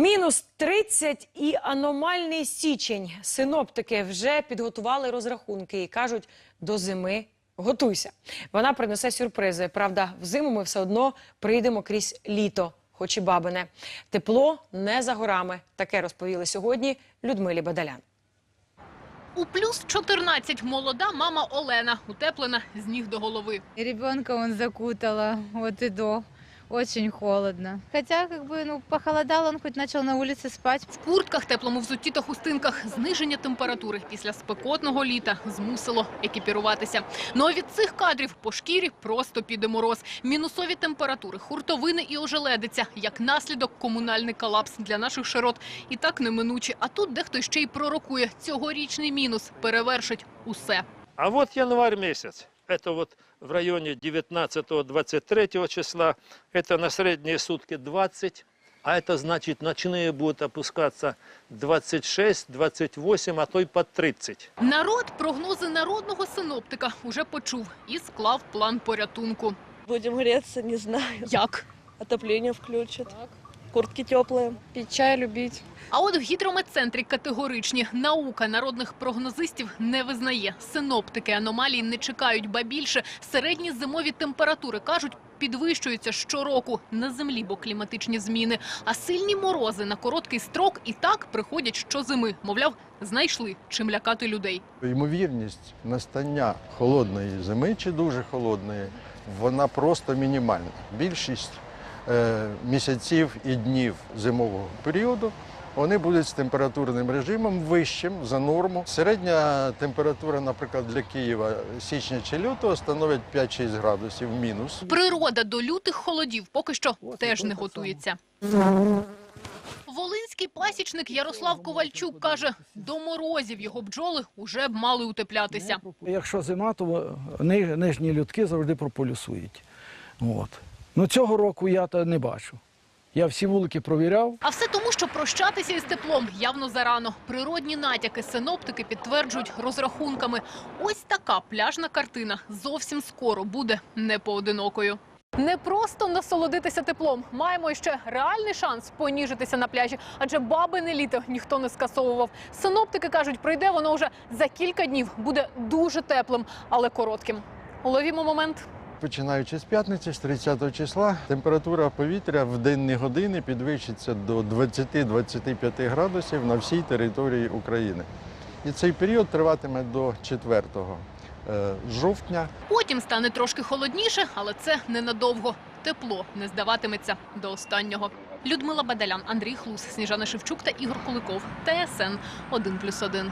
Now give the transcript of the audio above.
Мінус 30 і аномальний січень. Синоптики вже підготували розрахунки і кажуть, до зими готуйся. Вона принесе сюрпризи. Правда, взиму ми все одно прийдемо крізь літо, хоч і бабине. Тепло не за горами. Таке розповіли сьогодні Людмилі Бадалян. У плюс 14 молода мама Олена, утеплена з ніг до голови. Ребенка он закутала от и до. Очень холодно. Хотя, как бы, ну, похолодало, он хоть начал на улице спать. В куртках, теплому взутті та хустинках зниження температури після спекотного літа змусило екіпіруватися. Ну а від цих кадрів по шкірі просто піде мороз. Мінусові температури, хуртовини і ожеледиця, як наслідок комунальний колапс для наших широт. І так неминучі. А тут дехто ще й пророкує. Цьогорічний мінус перевершить усе. А вот январь месяц Это вот в районе 19-23 числа. Это на средние сутки 20. А это значит, ночные будут опускаться 26, 28, а то и под 30. Народ прогнози народного синоптика уже почув і склав план порятунку. Будем греться, не знаю. Як? Отопление включат. Куртки теплые. Пить чай, любить. А от в гідрометцентрі категоричні. Наука народних прогнозистів не визнає. Синоптики аномалій не чекають, ба більше середні зимові температури, кажуть, підвищуються щороку на землі, бо кліматичні зміни. А сильні морози на короткий строк і так приходять щозими. Мовляв, знайшли чим лякати людей. Ймовірність настання холодної зими чи дуже холодної, вона просто мінімальна. Більшість місяців і днів зимового періоду вони будуть з температурним режимом вищим за норму. Середня температура, наприклад, для Києва січня чи лютого становить 5-6 градусів мінус. Природа до лютих холодів поки що теж не готується. Волинський пасічник Ярослав Ковальчук каже, до морозів його бджоли уже б мали утеплятися. Якщо зима, то нижні людки завжди прополюсують. От. Ну цього року я та не бачу. Я всі вулики провіряв. А все тому, що прощатися із теплом явно зарано. Природні натяки синоптики підтверджують розрахунками. Ось така пляжна картина зовсім скоро буде непоодинокою. Не просто насолодитися теплом. Маємо ще реальний шанс поніжитися на пляжі, адже бабине літо ніхто не скасовував. Синоптики кажуть, прийде воно вже за кілька днів. Буде дуже теплим, але коротким. Ловімо момент. Починаючи з п'ятниці, з 30 числа, температура повітря в денні години підвищиться до 20-25 градусів на всій території України. І цей період триватиме до 4 е, жовтня. Потім стане трошки холодніше, але це ненадовго. Тепло не здаватиметься до останнього. Людмила Бадалян, Андрій Хлус, Сніжана Шевчук та Ігор Куликов. ТСН 1+,1.